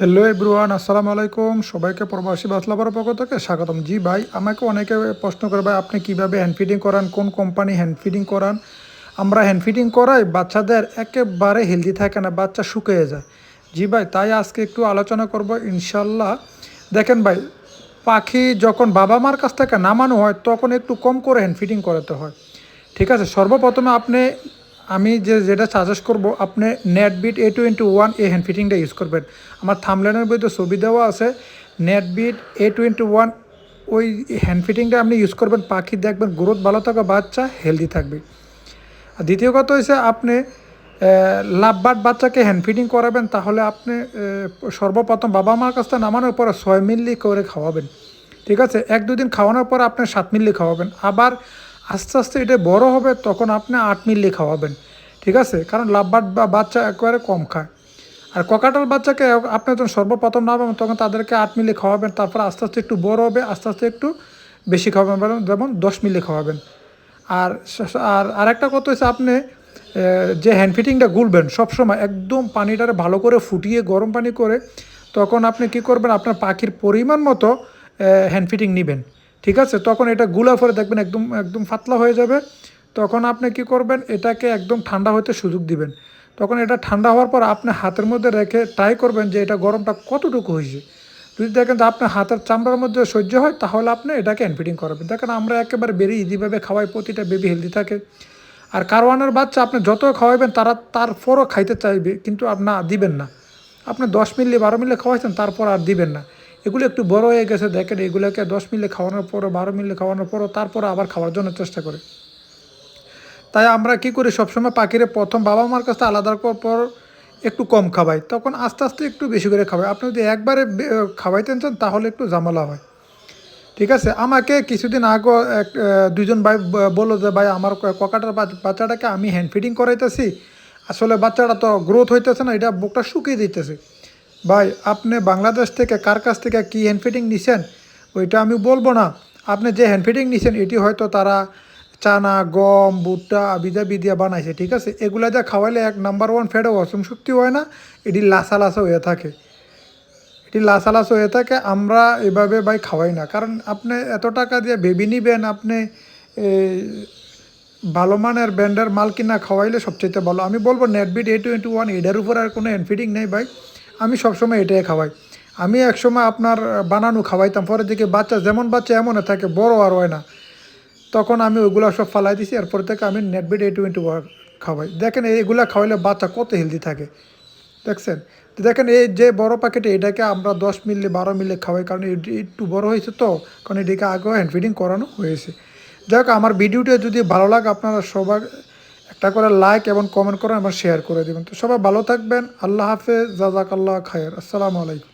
Hello everyone আসসালামু আলাইকুম। সবাইকে প্রবাসী বাতলাবার পক্ষ থেকে স্বাগতম। জি ভাই, আমাকে অনেকে প্রশ্ন করে, ভাই, আপনি কীভাবে হ্যান্ড ফিডিং করান? কোন কোম্পানি হ্যান্ড ফিডিং করান? আমরা হ্যান্ড ফিডিং করাই, বাচ্চাদের একেবারে হেলদি থাকে না, বাচ্চা শুকিয়ে যায়। জি ভাই, তাই আজকে একটু আলোচনা করব ইনশাল্লাহ দেখেন ভাই, পাখি যখন বাবা মার কাছ থেকে নামানো হয়, তখন একটু কম করে হ্যান্ড ফিডিং করাতে হয়। ঠিক আছে, সর্বপ্রথমে আপনি আমি যে যেটা সাজেস্ট করব, আপনি নেটবিট এ টোয়েন্টি ওয়ান এই হ্যান্ড ফিটিংটা ইউজ করবেন। আমার থামলেনের বইতে ছবি দেওয়া আছে নেটবিট এ টোয়েন্টি ওয়ান ওই হ্যান্ড ফিটিংটা আপনি ইউজ করবেন, পাখি দেখবেন, গ্রোথ ভালো থাকা বাচ্চা হেলদি থাকবে। আর দ্বিতীয় কথা হচ্ছে আপনি লাভবাট বাচ্চাকে হ্যান্ড ফিটিং করাবেন, তাহলে আপনি সর্বপ্রথম বাবা মার কাছ থেকে নামানোর পরে ছয় মিল্লি করে খাওয়াবেন। ঠিক আছে? এক দুদিন খাওয়ানোর পর আপনি সাত মিল্লি খাওয়াবেন। আবার আস্তে আস্তে এটা বড় হবে, তখন আপনি আট মিল্লি খাওয়াবেন। ঠিক আছে? কারণ লাভবাট বা বাচ্চা একেবারে কম খায়। আর ককাটাল বাচ্চাকে আপনি যখন সর্বপ্রথম নামাবেন, তখন তাদেরকে আট মিলি খাওয়াবেন, তারপর আস্তে আস্তে একটু বড় হবে, আস্তে আস্তে একটু বেশি খাওয়াবেন যেমন- দশ মিলি খাওয়াবেন। আর আর আরেকটা কথা হচ্ছে আপনি যে হ্যান্ড ফিটিংটা গুলবেন, সবসময় একদম পানিটারে ভালো করে ফুটিয়ে, গরম পানি করে, তখন আপনি কি করবেন, আপনার পাখির পরিমাণ মতো হ্যান্ড ফিটিং নেবেন। ঠিক আছে? তখন এটা গুলা পরে দেখবেন একদম একদম ফাতলা হয়ে যাবে। তখন আপনি কি করবেন? এটাকে একদম ঠান্ডা হতে সুযোগ দিবেন। তখন এটা ঠান্ডা হওয়ার পর আপনি হাতের মধ্যে রেখে ট্রাই করবেন যে এটা গরমটা কতটুকু হয়েছে। যদি দেখেন যে আপনার হাতের চামড়ার মধ্যে সহ্য হয়, তাহলে আপনি এটাকে হ্যান্ড করাবেন। দেখেন আমরা একেবারে বেরিয়ে ইজিভাবে খাওয়াই, প্রতিটা বেবি হেলদি থাকে। আর কারওয়ানের বাচ্চা আপনি যত খাওয়াবেন তারা তার তারপরও খাইতে চাইবে, কিন্তু আপনি দিবেন না। আপনি দশ মিলি, বারো মিলি খাওয়াইছেন, তারপর আর দিবেন না। এগুলো একটু বড় হয়ে গেছে, দেখেন এগুলোকে দশ মিলি খাওয়ানোর পরও, বারো মিলে খাওয়ানোর পরও তারপর আবার খাওয়ার জন্য চেষ্টা করে। তাই আমরা কি করি, সবসময় পাখিরে প্রথম বাবা মার কাছে আলাদা করার পর একটু কম খাওয়াই, তখন আস্তে আস্তে একটু বেশি করে খাওয়াই। আপনি যদি একবারে খাওয়াইতেন চান, তাহলে একটু জামালা হয়। ঠিক আছে? আমাকে কিছুদিন আগে এক দুজন ভাই বলল যে, ভাই, আমার ককাটার বাচ্চাটাকে আমি হ্যান্ড ফিডিং করাইতেছি। আসলে বাচ্চাটা তো গ্রোথ হইতেছে না, এটা বুকটা শুকিয়ে দিতেছে। ভাই, আপনি বাংলাদেশ থেকে কার কাছ থেকে কী হ্যান্ড ফিডিং নিছেন? ওইটা আমি বলব না। আপনি যে হ্যান্ড ফিটিং নিছেন, এটি হয়তো তারা চানা, গম, ভুট্টা বিদা বিদিয়া বানাইছে, ঠিক আছে? এগুলা যা খাওয়াইলে এক নাম্বার ওয়ান ফ্যাটে হজম শক্তি হয় না, এটি লাসা লাসা হয়ে থাকে। এটি লাসালাস হয়ে থাকে, আমরা এভাবে ভাই খাওয়াই না। কারণ আপনি এত টাকা দিয়ে বেবি নিবেন, আপনি ভালো মানের ব্র্যান্ডের মাল কিনা খাওয়াইলে সবচেয়ে ভালো। আমি বলব নেটবিট এ টোয়েন্টি ওয়ান এটার উপর আর কোনো এনফিডিং নেই ভাই। আমি সবসময় এটাই খাওয়াই। আমি একসময় আপনার বানানো খাওয়াইতাম, পরে দিকে বাচ্চা যেমন বাচ্চা এমন থাকে, বড় আর হয় না। তখন আমি ওইগুলো সব ফালাই দিছি, এরপর থেকে আমি নেটবিট এ টোয়েন্টি খাওয়াই। দেখেন এইগুলা খাওয়াইলে বাচ্চা কত হেলদি থাকে। দেখছেন? তো দেখেন এই যে বড় প্যাকেটে এটাকে আমরা দশ মিলি, বারো মিলি খাওয়াই, কারণ একটু বড় হয়েছে তো, কারণ এটাকে আগেও হ্যান্ড ফিডিং করানো হয়েছে। যাই আমার ভিডিওটা যদি ভালো লাগে, আপনারা সবার একটা করে লাইক এবং কমেন্ট করেন এবং শেয়ার করে দেবেন। তো সবাই ভালো থাকবেন। আল্লাহ হাফেজ। জাজাক আল্লাহ খায়ের। আসসালামু আলাইকুম।